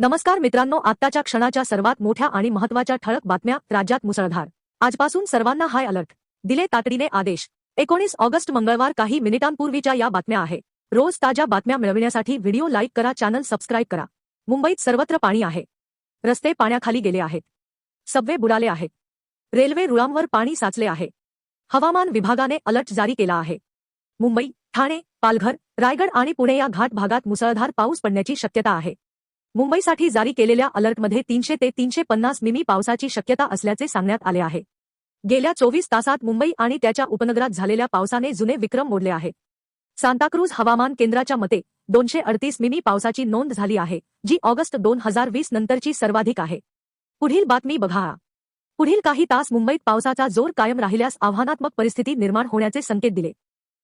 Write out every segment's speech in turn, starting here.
नमस्कार मित्रांनो आत्ताच्या क्षणाच्या सर्वात मोठ्या आणि महत्त्वाच्या ठळक बातम्या राज्यात मुसळधार. आजपासून सर्वांना हाय अलर्ट दिले तातडीने आदेश. एकोणीस ऑगस्ट मंगळवार काही मिनिटांपूर्वीच्या या बातम्या आहे रोज ताज्या बातम्या मिळविण्यासाठी व्हिडिओ लाईक करा चॅनल सबस्क्राईब करा. मुंबईत सर्वत्र पाणी आहे. रस्ते पाण्याखाली गेले आहेत. सबवे बुडाले आहेत. रेल्वे रुळांवर पाणी साचले आहे. हवामान विभागाने अलर्ट जारी केला आहे. मुंबई ठाणे पालघर रायगड आणि पुणे या घाट भागात मुसळधार पाऊस पडण्याची शक्यता आहे. मुंबईसाठी जारी केलेल्या अलर्टमध्ये तीनशे ते तीनशे पन्नास मिमी पावसाची शक्यता असल्याचे सांगण्यात आले आहे. गेल्या चोवीस तासात मुंबई आणि त्याच्या उपनगरात झालेल्या पावसाने जुने विक्रम मोडले आहेत सांताक्रूज हवामान केंद्राच्या मते दोनशे अडतीस मिमी पावसाची नोंद झाली आहे जी ऑगस्ट दोन हजार वीस नंतरची सर्वाधिक आहे. पुढील बातमी बघा. पुढील काही तास मुंबईत पावसाचा जोर कायम राहिल्यास आव्हानात्मक परिस्थिती निर्माण होण्याचे संकेत दिले.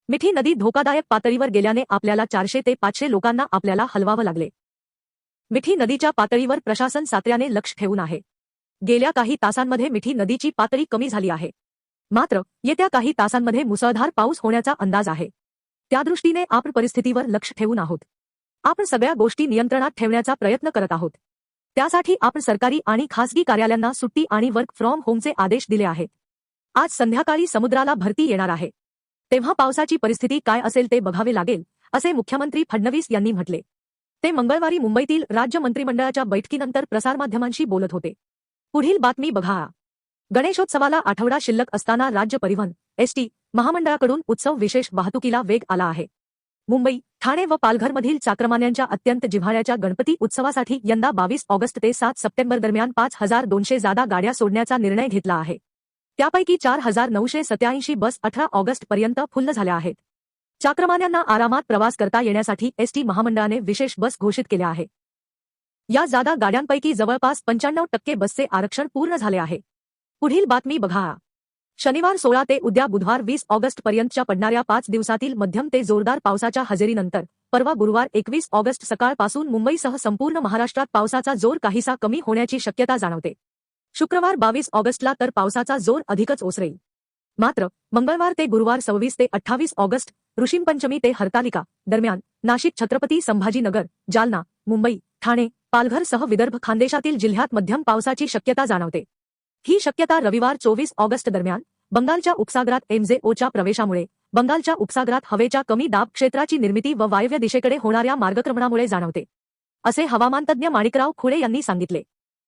मिठी नदी धोकादायक पातळीवर गेल्याने आपल्याला चारशे ते पाचशे लोकांना आपल्याला हलवावं लागले. मिठी नदीच्या पातळीवर प्रशासन सातऱ्याने लक्ष ठेवून आहे. गेल्या काही तासांमध्ये मिठी नदीची पातळी कमी झाली आहे. मात्र येत्या काही तासांमध्ये मुसळधार पाऊस होण्याचा अंदाज आहे. त्यादृष्टीने आपण परिस्थितीवर लक्ष ठेवून आहोत. आपण सगळ्या गोष्टी नियंत्रणात ठेवण्याचा प्रयत्न करत आहोत. त्यासाठी आपण सरकारी आणि खासगी कार्यालयांना सुट्टी आणि वर्क फ्रॉम होमचे आदेश दिले आहेत. आज संध्याकाळी समुद्राला भरती येणार आहे. तेव्हा पावसाची परिस्थिती काय असेल ते बघावे लागेल असे मुख्यमंत्री फडणवीस यांनी म्हटले. ते मंगळवारी मुंबईतील राज्य मंत्रिमंडळाच्या बैठकीनंतर प्रसारमाध्यमांशी बोलत होते. पुढील बातमी बघा. गणेशोत्सवाला आठवडा शिल्लक असताना राज्य परिवहन एसटी महामंडळाकडून उत्सव विशेष वाहतुकीला वेग आला आहे. मुंबई ठाणे व पालघरमधील चाकरमान्यांच्या अत्यंत जिव्हाळ्याच्या गणपती उत्सवासाठी यंदा बावीस ऑगस्ट ते सात सप्टेंबर दरम्यान पाच हजार दोनशे जादा गाड्या सोडण्याचा निर्णय घेतला आहे. त्यापैकी चार हजार नऊशे सत्याऐंशी बस अठरा ऑगस्ट पर्यंत फुल्ल झाल्या आहेत. चाक्रमान्यांना आरामात प्रवास करता येण्यासाठी एसटी महामंडळाने विशेष बस घोषित केल्या आहे या जादा गाड्यांपैकी जवळपास पंच्याण्णव टक्के बसचे आरक्षण पूर्ण झाले आहे. पुढील बातमी बघा. शनिवार सोळा ते उद्या बुधवार वीस ऑगस्ट पर्यंतच्या पडणाऱ्या पाच दिवसातील मध्यम ते जोरदार पावसाच्या हजेरीनंतर परवा गुरुवार एकवीस ऑगस्ट सकाळपासून मुंबईसह संपूर्ण महाराष्ट्रात पावसाचा जोर काहीसा कमी होण्याची शक्यता जाणवते. शुक्रवार बावीस ऑगस्टला तर पावसाचा जोर अधिकच ओसरेल. मात्र मंगळवार ते गुरुवार सव्वीस ते अठ्ठावीस ऑगस्ट ऋषींपंचमी ते हरतालिका दरम्यान नाशिक छत्रपती संभाजीनगर जालना मुंबई ठाणे पालघरसह विदर्भ खानदेशातील जिल्ह्यात मध्यम पावसाची शक्यता जाणवते. ही शक्यता रविवार चोवीस ऑगस्ट दरम्यान बंगालच्या उपसागरात एमजेओच्या प्रवेशामुळे बंगालच्या उपसागरात हवेच्या कमी दाब क्षेत्राची निर्मिती व वायव्य दिशेकडे होणाऱ्या मार्गक्रमणामुळे जाणवते. असे हवामानतज्ञ माणिकराव खुळे यांनी सांगितले.